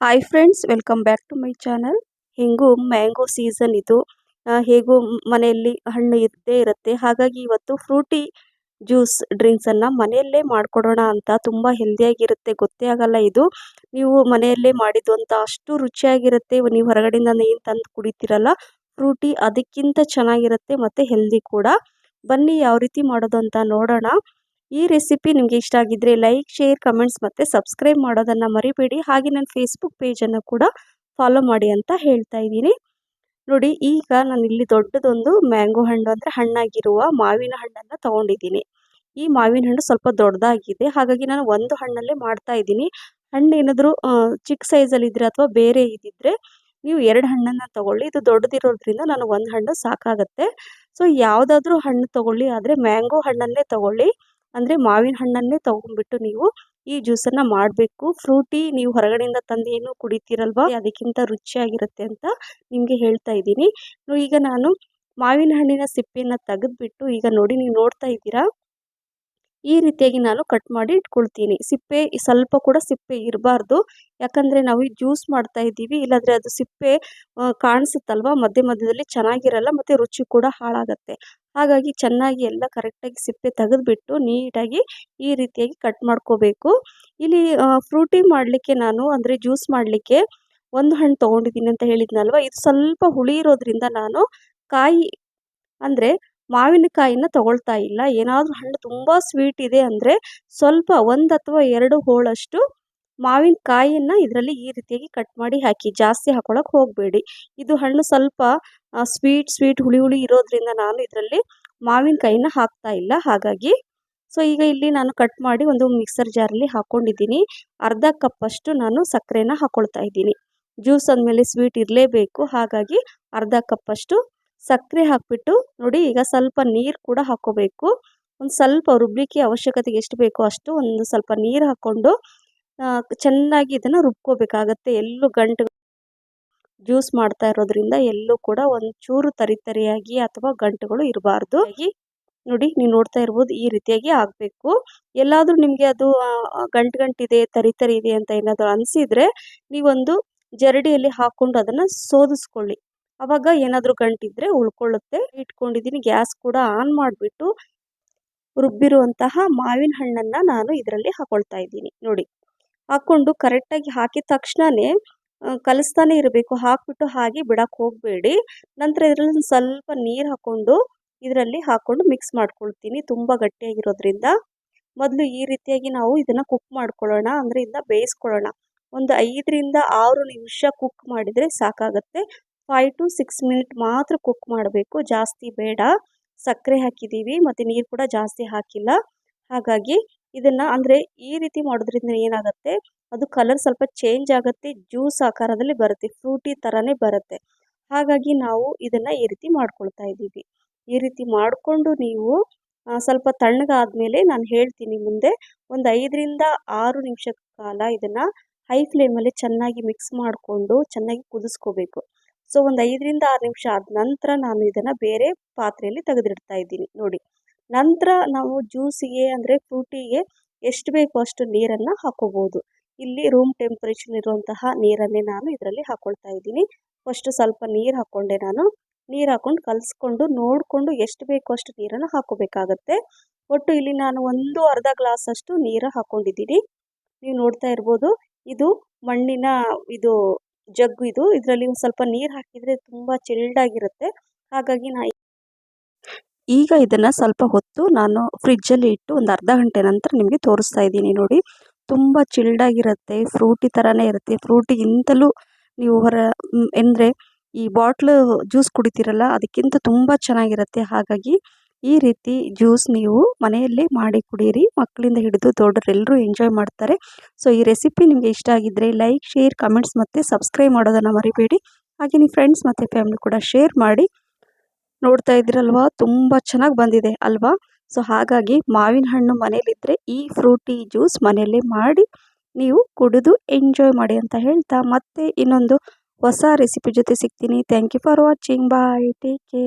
Hi friends welcome back to my channel ಹೇಗೂ mango season ಇದು. ಹೇಗೂ ಮನೆಯಲ್ಲಿ ಹಣ್ಣು ಇದ್ದೇ ಇರುತ್ತೆ. ಹಾಗಾಗಿ ಇವತ್ತು ಫ್ರೂಟಿ ಜ್ಯೂಸ್ ಡ್ರಿಂಕ್ಸನ್ನು ಮನೆಯಲ್ಲೇ ಮಾಡಿಕೊಡೋಣ ಅಂತ ತುಂಬ ಹೆಲ್ದಿಯಾಗಿರುತ್ತೆ. ಗೊತ್ತೇ ಆಗಲ್ಲ ಇದು. ನೀವು ಮನೆಯಲ್ಲೇ ಮಾಡಿದ್ದು ಅಂತ ಅಷ್ಟು ರುಚಿಯಾಗಿರುತ್ತೆ. ನೀವು ಹೊರಗಡೆಯಿಂದ ಏನು ತಂದು ಕುಡಿತೀರಲ್ಲ ಫ್ರೂಟಿ ಅದಕ್ಕಿಂತ ಚೆನ್ನಾಗಿರುತ್ತೆ ಮತ್ತು ಹೆಲ್ದಿ ಕೂಡ. ಬನ್ನಿ ಯಾವ ರೀತಿ ಮಾಡೋದು ಅಂತ ನೋಡೋಣ. ಈ ರೆಸಿಪಿ ನಿಮಗೆ ಇಷ್ಟ ಆಗಿದ್ದರೆ ಲೈಕ್ ಶೇರ್ ಕಮೆಂಟ್ಸ್ ಮತ್ತು ಸಬ್ಸ್ಕ್ರೈಬ್ ಮಾಡೋದನ್ನು ಮರಿಬೇಡಿ. ಹಾಗೆ ನನ್ನ ಫೇಸ್ಬುಕ್ ಪೇಜನ್ನು ಕೂಡ ಫಾಲೋ ಮಾಡಿ ಅಂತ ಹೇಳ್ತಾ ಇದ್ದೀನಿ. ನೋಡಿ, ಈಗ ನಾನು ಇಲ್ಲಿ ದೊಡ್ಡದೊಂದು ಮ್ಯಾಂಗೋ ಹಣ್ಣು ಅಂದರೆ ಹಣ್ಣಾಗಿರುವ ಮಾವಿನ ಹಣ್ಣನ್ನು ತೊಗೊಂಡಿದ್ದೀನಿ. ಈ ಮಾವಿನ ಹಣ್ಣು ಸ್ವಲ್ಪ ದೊಡ್ಡದಾಗಿದೆ. ಹಾಗಾಗಿ ನಾನು ಒಂದು ಹಣ್ಣಲ್ಲೇ ಮಾಡ್ತಾ ಇದ್ದೀನಿ. ಹಣ್ಣು ಏನಾದರೂ ಚಿಕ್ಕ ಸೈಜಲ್ಲಿ ಇದ್ದರೆ ಅಥವಾ ಬೇರೆ ಇದ್ದಿದ್ರೆ ನೀವು ಎರಡು ಹಣ್ಣನ್ನು ತೊಗೊಳ್ಳಿ. ಇದು ದೊಡ್ಡದಿರೋದ್ರಿಂದ ನಾನು ಒಂದು ಹಣ್ಣು ಸಾಕಾಗುತ್ತೆ. ಸೊ ಯಾವುದಾದ್ರೂ ಹಣ್ಣು ತೊಗೊಳ್ಳಿ. ಆದರೆ ಮ್ಯಾಂಗೋ ಹಣ್ಣನ್ನೇ ತೊಗೊಳ್ಳಿ. ಅಂದರೆ ಮಾವಿನ ಹಣ್ಣನ್ನೇ ತೊಗೊಂಡ್ಬಿಟ್ಟು ನೀವು ಈ ಜ್ಯೂಸನ್ನು ಮಾಡಬೇಕು. ಫ್ರೂಟಿ ನೀವು ಹೊರಗಡೆಯಿಂದ ತಂದು ಏನು ಕುಡಿತೀರಲ್ವ? ಅದಕ್ಕಿಂತ ರುಚಿಯಾಗಿರುತ್ತೆ ಅಂತ ನಿಮಗೆ ಹೇಳ್ತಾ ಇದ್ದೀನಿ. ಈಗ ನಾನು ಮಾವಿನ ಹಣ್ಣಿನ ಸಿಪ್ಪೆಯನ್ನು ತೆಗೆದ್ಬಿಟ್ಟು ಈಗ ನೋಡಿ ನೀವು ನೋಡ್ತಾ ಇದ್ದೀರಾ? ಈ ರೀತಿಯಾಗಿ ನಾನು ಕಟ್ ಮಾಡಿ ಇಟ್ಕೊಳ್ತೀನಿ. ಸಿಪ್ಪೆ ಸ್ವಲ್ಪ ಕೂಡ ಸಿಪ್ಪೆ ಇರಬಾರ್ದು. ಯಾಕಂದರೆ ನಾವು ಜ್ಯೂಸ್ ಮಾಡ್ತಾ ಇದ್ದೀವಿ. ಇಲ್ಲಾಂದರೆ ಅದು ಸಿಪ್ಪೆ ಕಾಣಿಸುತ್ತಲ್ವ? ಮಧ್ಯ ಮಧ್ಯದಲ್ಲಿ ಚೆನ್ನಾಗಿರಲ್ಲ, ಮತ್ತು ರುಚಿ ಕೂಡ ಹಾಳಾಗುತ್ತೆ. ಹಾಗಾಗಿ ಚೆನ್ನಾಗಿ ಎಲ್ಲ ಕರೆಕ್ಟಾಗಿ ಸಿಪ್ಪೆ ತೆಗೆದುಬಿಟ್ಟು ನೀಟಾಗಿ ಈ ರೀತಿಯಾಗಿ ಕಟ್ ಮಾಡ್ಕೋಬೇಕು. ಇಲ್ಲಿ ಫ್ರೂಟಿ ಮಾಡಲಿಕ್ಕೆ ನಾನು, ಅಂದರೆ ಜ್ಯೂಸ್ ಮಾಡಲಿಕ್ಕೆ ಒಂದು ಹಣ್ಣು ತೊಗೊಂಡಿದ್ದೀನಿ ಅಂತ ಹೇಳಿದ್ನಲ್ವ? ಇದು ಸ್ವಲ್ಪ ಹುಳಿ ಇರೋದ್ರಿಂದ ನಾನು ಕಾಯಿ, ಅಂದರೆ ಮಾವಿನಕಾಯಿನ ತಗೊಳ್ತಾ ಇಲ್ಲ. ಏನಾದರೂ ಹಣ್ಣು ತುಂಬ ಸ್ವೀಟ್ ಇದೆ ಅಂದರೆ ಸ್ವಲ್ಪ ಒಂದು ಅಥವಾ ಎರಡು ಹೋಳಷ್ಟು ಮಾವಿನಕಾಯಿಯನ್ನು ಇದರಲ್ಲಿ ಈ ರೀತಿಯಾಗಿ ಕಟ್ ಮಾಡಿ ಹಾಕಿ, ಜಾಸ್ತಿ ಹಾಕೊಳ್ಳೋಕೆ ಹೋಗಬೇಡಿ. ಇದು ಹಣ್ಣು ಸ್ವಲ್ಪ ಸ್ವೀಟ್ ಸ್ವೀಟ್ ಹುಳಿ ಹುಳಿ ಇರೋದ್ರಿಂದ ನಾನು ಇದರಲ್ಲಿ ಮಾವಿನಕಾಯಿನ ಹಾಕ್ತಾ ಇಲ್ಲ. ಹಾಗಾಗಿ ಸೊ ಈಗ ಇಲ್ಲಿ ನಾನು ಕಟ್ ಮಾಡಿ ಒಂದು ಮಿಕ್ಸರ್ ಜಾರಲ್ಲಿ ಹಾಕ್ಕೊಂಡಿದ್ದೀನಿ ಅರ್ಧ ಕಪ್ಪಷ್ಟು ನಾನು ಸಕ್ಕರೆನ ಹಾಕ್ಕೊಳ್ತಾ ಇದ್ದೀನಿ. ಜ್ಯೂಸ್ ಅಂದಮೇಲೆ ಸ್ವೀಟ್ ಇರಲೇಬೇಕು. ಹಾಗಾಗಿ ಅರ್ಧ ಕಪ್ಪಷ್ಟು ಸಕ್ಕರೆ ಹಾಕಿಬಿಟ್ಟು ನೋಡಿ, ಈಗ ಸ್ವಲ್ಪ ನೀರು ಕೂಡ ಹಾಕ್ಕೋಬೇಕು ಒಂದು ಸ್ವಲ್ಪ ರುಬ್ಲಿಕ್ಕೆ ಅವಶ್ಯಕತೆಗೆ ಎಷ್ಟು ಬೇಕೋ ಅಷ್ಟು ಒಂದು ಸ್ವಲ್ಪ ನೀರು ಹಾಕ್ಕೊಂಡು ಚೆನ್ನಾಗಿ ಇದನ್ನು ರುಬ್ಕೋಬೇಕಾಗತ್ತೆ. ಎಲ್ಲೂ ಗಂಟು ಜ್ಯೂಸ್ ಮಾಡ್ತಾ ಇರೋದ್ರಿಂದ ಎಲ್ಲೂ ಕೂಡ ಒಂಚೂರು ತರಿ ತರಿಯಾಗಿ ಅಥವಾ ಗಂಟುಗಳು ಇರಬಾರ್ದು. ನೋಡಿ, ನೀವು ನೋಡ್ತಾ ಇರ್ಬೋದು, ಈ ರೀತಿಯಾಗಿ ಆಗಬೇಕು. ಎಲ್ಲಾದರೂ ನಿಮಗೆ ಅದು ಗಂಟು ಗಂಟಿದೆ ತರಿತರಿ ತರಿ ಇದೆ ಅಂತ ಏನಾದರೂ ಅನಿಸಿದರೆ, ನೀವೊಂದು ಜರಡಿಯಲ್ಲಿ ಹಾಕ್ಕೊಂಡು ಅದನ್ನು ಸೋದಿಸ್ಕೊಳ್ಳಿ. ಅವಾಗ ಏನಾದರೂ ಗಂಟಿದ್ರೆ ಉಳ್ಕೊಳ್ಳುತ್ತೆ. ಇಟ್ಕೊಂಡಿದ್ದೀನಿ ಗ್ಯಾಸ್ ಕೂಡ ಆನ್ ಮಾಡಿಬಿಟ್ಟು ರುಬ್ಬಿರುವಂತಹ ಮಾವಿನ ಹಣ್ಣನ್ನು ನಾನು ಇದರಲ್ಲಿ ಹಾಕೊಳ್ತಾ ಇದ್ದೀನಿ. ನೋಡಿ, ಹಾಕ್ಕೊಂಡು ಕರೆಕ್ಟಾಗಿ ಹಾಕಿದ ತಕ್ಷಣವೇ ಕಲಿಸ್ತಾನೆ ಇರಬೇಕು. ಹಾಕ್ಬಿಟ್ಟು ಹಾಗೆ ಬಿಡಕ್ಕೆ ಹೋಗಬೇಡಿ. ನಂತರ ಇದರಲ್ಲಿ ಸ್ವಲ್ಪ ನೀರು ಹಾಕ್ಕೊಂಡು ಇದರಲ್ಲಿ ಹಾಕ್ಕೊಂಡು ಮಿಕ್ಸ್ ಮಾಡ್ಕೊಳ್ತೀನಿ. ತುಂಬ ಗಟ್ಟಿಯಾಗಿರೋದ್ರಿಂದ. ಮೊದಲು ಈ ರೀತಿಯಾಗಿ ನಾವು ಇದನ್ನು ಕುಕ್ ಮಾಡ್ಕೊಳ್ಳೋಣ. ಅಂದರೆ ಇದನ್ನ ಬೇಯಿಸ್ಕೊಳ್ಳೋಣ. ಒಂದು ಐದರಿಂದ ಆರು ನಿಮಿಷ ಕುಕ್ ಮಾಡಿದರೆ ಸಾಕಾಗುತ್ತೆ. ಫೈವ್ ಟು ಸಿಕ್ಸ್ ಮಿನಿಟ್ ಮಾತ್ರ ಕುಕ್ ಮಾಡಬೇಕು. ಜಾಸ್ತಿ ಬೇಡ. ಸಕ್ಕರೆ ಹಾಕಿದ್ದೀವಿ, ಮತ್ತು ನೀರು ಕೂಡ ಜಾಸ್ತಿ ಹಾಕಿಲ್ಲ. ಹಾಗಾಗಿ ಇದನ್ನು ಅಂದರೆ ಈ ರೀತಿ ಮಾಡೋದ್ರಿಂದ ಏನಾಗುತ್ತೆ, ಅದು ಕಲರ್ ಸ್ವಲ್ಪ ಚೇಂಜ್ ಆಗುತ್ತೆ ಜ್ಯೂಸ್ ಆಕಾರದಲ್ಲಿ ಬರುತ್ತೆ ಫ್ರೂಟಿ ಥರನೇ ಬರುತ್ತೆ. ಹಾಗಾಗಿ ನಾವು ಇದನ್ನು ಈ ರೀತಿ ಮಾಡ್ಕೊಳ್ತಾ ಇದ್ದೀವಿ. ಈ ರೀತಿ ಮಾಡಿಕೊಂಡು ನೀವು ಸ್ವಲ್ಪ ತಣ್ಣಗಾದ್ಮೇಲೆ ನಾನು ಹೇಳ್ತೀನಿ ಮುಂದೆ, ಒಂದು ಐದರಿಂದ ಆರು ನಿಮಿಷ ಕಾಲ ಇದನ್ನು ಹೈ ಫ್ಲೇಮಲ್ಲಿ ಚೆನ್ನಾಗಿ ಮಿಕ್ಸ್ ಮಾಡಿಕೊಂಡು ಚೆನ್ನಾಗಿ ಕುದಿಸ್ಕೋಬೇಕು. ಸೊ ಒಂದು ಐದರಿಂದ ಆರು ನಿಮಿಷ ಆದ ನಂತರ ನಾನು ಇದನ್ನು ಬೇರೆ ಪಾತ್ರೆಯಲ್ಲಿ ತೆಗೆದಿಡ್ತಾ ಇದ್ದೀನಿ. ನೋಡಿ, ನಂತರ ನಾವು ಜ್ಯೂಸಿಗೆ ಅಂದರೆ ಫ್ರೂಟಿಗೆ ಎಷ್ಟು ಬೇಕೋ ಅಷ್ಟು ನೀರನ್ನು ಹಾಕೋಬೋದು. ಇಲ್ಲಿ ರೂಮ್ ಟೆಂಪ್ರೇಚರ್ ಇರುವಂತಹ ನೀರನ್ನೇ ನಾನು ಇದರಲ್ಲಿ ಹಾಕೊಳ್ತಾ ಇದ್ದೀನಿ. ಫಸ್ಟು ಸ್ವಲ್ಪ ನೀರು ಹಾಕ್ಕೊಂಡೆ ನಾನು. ನೀರು ಹಾಕ್ಕೊಂಡು ಕಲಿಸ್ಕೊಂಡು ನೋಡಿಕೊಂಡು ಎಷ್ಟು ಬೇಕೋ ಅಷ್ಟು ನೀರನ್ನು ಹಾಕೋಬೇಕಾಗತ್ತೆ. ಒಟ್ಟು ಇಲ್ಲಿ ನಾನು ಒಂದು ಅರ್ಧ ಗ್ಲಾಸಷ್ಟು ನೀರು ಹಾಕ್ಕೊಂಡಿದ್ದೀನಿ ನೀವು ನೋಡ್ತಾ ಇರ್ಬೋದು, ಇದು ಮಣ್ಣಿನ ಇದು ಜಗ್ಗು ಇದು. ಇದರಲ್ಲಿ ಒಂದು ಸ್ವಲ್ಪ ನೀರು ಹಾಕಿದರೆ ತುಂಬ ಚಿಲ್ಡಾಗಿರುತ್ತೆ. ಹಾಗಾಗಿ ನಾ ಈಗ ಇದನ್ನು ಸ್ವಲ್ಪ ಹೊತ್ತು ನಾನು ಫ್ರಿಜ್ಜಲ್ಲಿ ಇಟ್ಟು ಒಂದು ಅರ್ಧ ಗಂಟೆ ನಂತರ ನಿಮಗೆ ತೋರಿಸ್ತಾ ಇದ್ದೀನಿ ನೋಡಿ. ತುಂಬ ಚಿಲ್ಡಾಗಿರುತ್ತೆ, ಫ್ರೂಟಿ ಥರನೇ ಇರುತ್ತೆ. ಫ್ರೂಟಿಗಿಂತಲೂ ನೀವು ಹೊರ ಅಂದರೆ ಈ ಬಾಟ್ಲು ಜ್ಯೂಸ್ ಕುಡಿತೀರಲ್ಲ, ಅದಕ್ಕಿಂತ ತುಂಬ ಚೆನ್ನಾಗಿರುತ್ತೆ. ಹಾಗಾಗಿ ಈ ರೀತಿ ಜ್ಯೂಸ್ ನೀವು ಮನೆಯಲ್ಲೇ ಮಾಡಿ ಕುಡಿಯಿರಿ ಮಕ್ಕಳಿಂದ ಹಿಡಿದು ದೊಡ್ಡರೆಲ್ಲರೂ ಎಂಜಾಯ್ ಮಾಡ್ತಾರೆ. ಸೊ ಈ ರೆಸಿಪಿ ನಿಮಗೆ ಇಷ್ಟ ಆಗಿದ್ದರೆ ಲೈಕ್ ಶೇರ್ ಕಮೆಂಟ್ಸ್ ಮತ್ತು ಸಬ್ಸ್ಕ್ರೈಬ್ ಮಾಡೋದನ್ನು ಮರಿಬೇಡಿ. ಹಾಗೆ ನಿಮ್ಮ ಫ್ರೆಂಡ್ಸ್ ಮತ್ತು ಫ್ಯಾಮಿಲಿ ಕೂಡ ಶೇರ್ ಮಾಡಿ. ನೋಡ್ತಾ ಇದ್ದೀರಲ್ವಾ? ತುಂಬ ಚೆನ್ನಾಗಿ ಬಂದಿದೆ ಅಲ್ವಾ? ಸೊ ಹಾಗಾಗಿ ಮಾವಿನ ಹಣ್ಣು ಮನೇಲಿದ್ದರೆ ಈ ಫ್ರೂಟಿ ಜ್ಯೂಸ್ ಮನೆಯಲ್ಲೇ ಮಾಡಿ ನೀವು ಕುಡಿದು ಎಂಜಾಯ್ ಮಾಡಿ ಅಂತ ಹೇಳ್ತಾ ಮತ್ತೆ ಇನ್ನೊಂದು ಹೊಸ ರೆಸಿಪಿ ಜೊತೆ ಸಿಗ್ತೀನಿ. Thank you for watching bye take care